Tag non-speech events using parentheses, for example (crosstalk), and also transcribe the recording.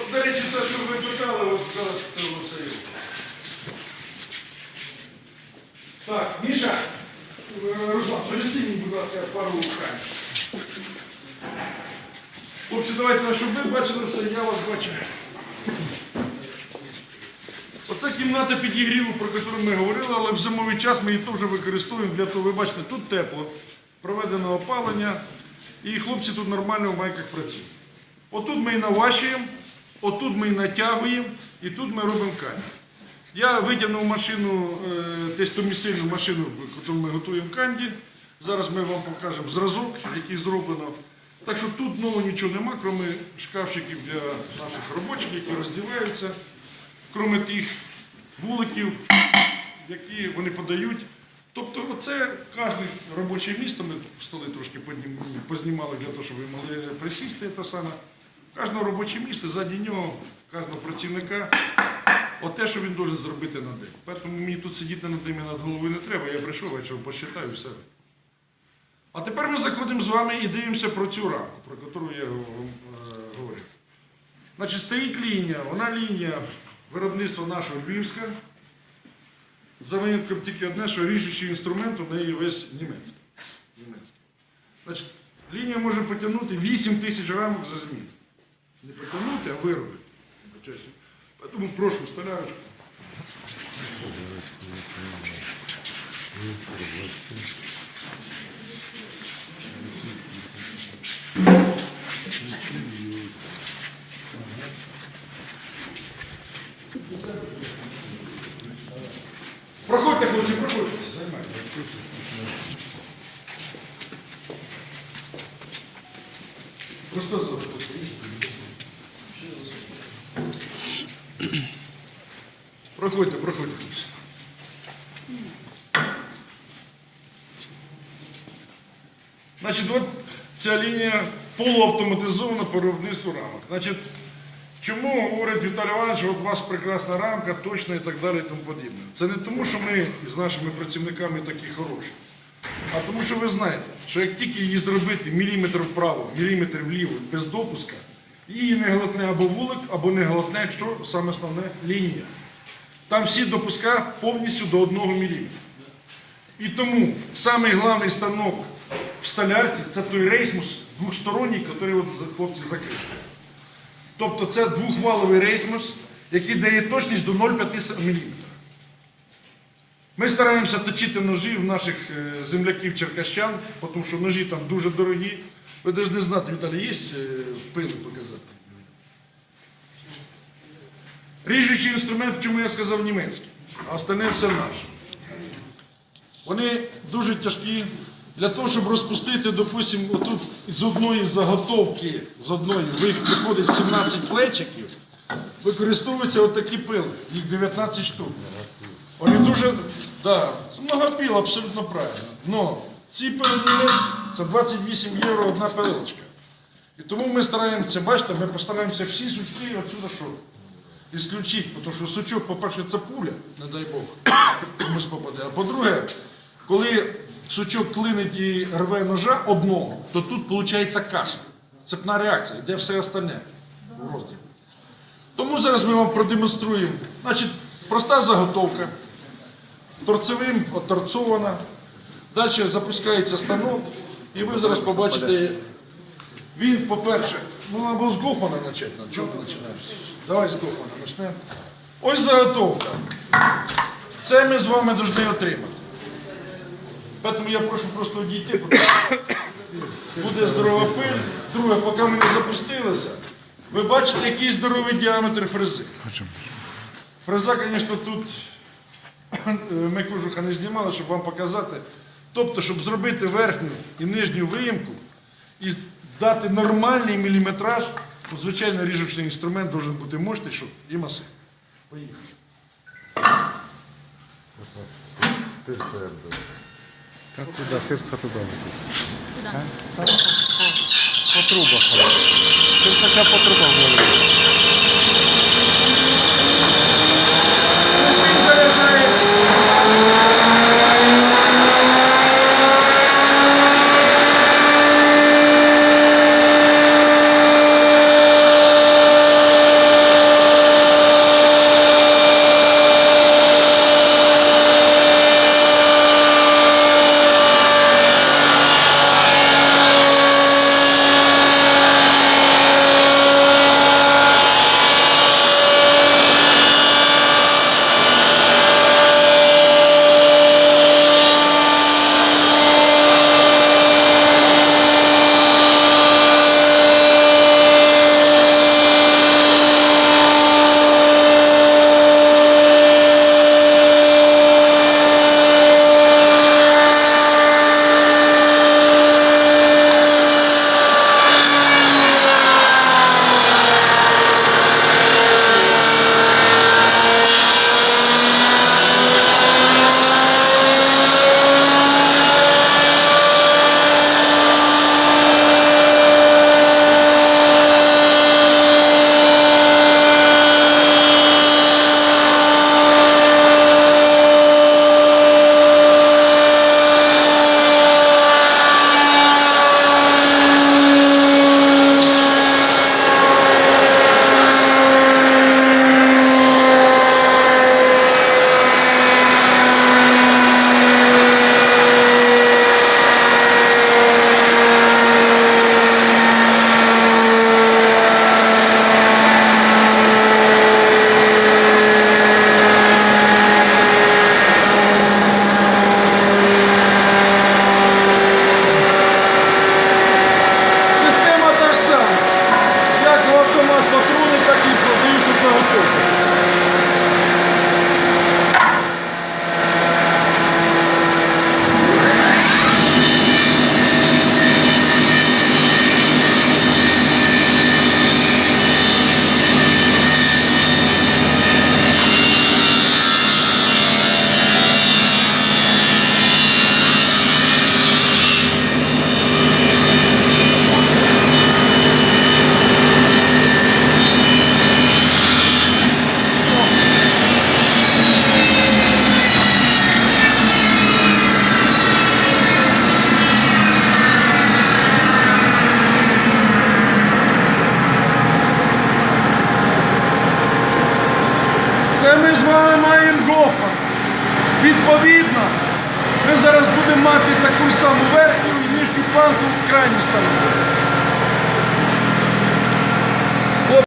От, до речі, те, що ви питали, от зараз це все є. Так, Міша, е, Руслан, принеси мені, будь ласка, пару хай. Хлопці, давайте, щоб ви бачили все, я вас бачу. Оце кімната підігріву, про яку ми говорили, але в зимовий час ми її теж використовуємо для того, ви бачите, тут тепло, проведено опалення, і хлопці тут нормально в майках працюють. Отут ми і наващуємо, отут ми і натягуємо, і тут ми робимо кані. Я витягнув машину, е, тестомісильну машину, яку ми готуємо канді. Зараз ми вам покажемо зразок, який зроблено. Так що тут нового нічого нема, крім шкафчиків для наших робочих, які роздіваються, крім тих вуликів, які вони подають. Тобто оце кожне робоче місце, ми столи трошки познімали для того, щоб ви могли присісти те саме. Кожне робоче місце, ззаді нього, кожного працівника, оте, що він має зробити на день. Тому мені тут сидіти над ними над головою не треба, я прийшов, вечором посчитаю все. А тепер ми заходимо з вами і дивимося про цю рамку, про яку я вам е, говорив. Значить, стоїть лінія, вона лінія виробництва нашого Львівська. За винятком тільки одне, що ріжучий інструмент у неї весь німецький. німецький. Значить, лінія може потягнути 8 тисяч рамок за зміну. Не потягнути, а виробити. Тому прошу, столярочку. Проходьте, хлопці. Займайте. Просто запустіть. Проходьте, проходьте. хлопці. Значить, от ця лінія полуавтоматизована по виробництву рамок. Значить, чому говорить Віталій Іванович, от у вас прекрасна рамка, точна і так далі і тому подібне. Це не тому, що ми з нашими працівниками такі хороші, а тому, що ви знаєте, що як тільки її зробити міліметр вправо, міліметр вліво, без допуска, її не глотне або вулик, або не глотне, що саме основне лінія. Там всі допуска повністю до 1 мм. І тому самий головний станок в столярці це той рейсмус двохсторонній, який от хлопці закрили. Тобто це двохваловий рейсмус, який дає точність до 0,5 мм. Ми стараємося точити ножі в наших е, земляків черкащан, тому що ножі там дуже дорогі. Ви навіть не знати, Віталій, є е, пили показати? Ріжучий інструмент, чому я сказав німецький, а остальне все наше. Вони дуже тяжкі. Для того, щоб розпустити, допустимо, отут з одної заготовки, з одної вих- виходить 17 плечиків, використовуються отакі пили, їх 19 штук. Вони дуже, да, многопіл, абсолютно правильно. Но ці пили це 28 євро одна пилочка. І тому ми стараємося, бачите, ми постараємося всі сучки отсюди що? Ісключити, тому що сучок, по-перше, це пуля, не дай Бог, (coughs) комусь попаде. А по-друге, коли сучок клинить і рве ножа одного, то тут виходить каша. Цепна реакція, йде все остальне в розділ. Тому зараз ми вам продемонструємо. Значить, проста заготовка, торцевим оторцована. Далі запускається станок, і ви зараз побачите, він, по-перше, ну або з Гофмана почати, ну, чого ти починаєш? Давай з Гофмана почнемо. Ось заготовка. Це ми з вами повинні отримати. Тому я прошу просто що (coughs) буде здорова пиль. Друге, поки ми не запустилися, ви бачите, який здоровий діаметр фрези. Фреза, звісно, тут (coughs) ми кожуха не знімали, щоб вам показати. Тобто, щоб зробити верхню і нижню виїмку і дати нормальний міліметраж, то, звичайно, ріжучий інструмент має бути мощний, щоб і масив. Поїхали. Та туди, тирса туди. По, по трубах. Тирса по трубах Відповідно, ми зараз будемо мати таку саму верхню і нижню планку в крайній стороні.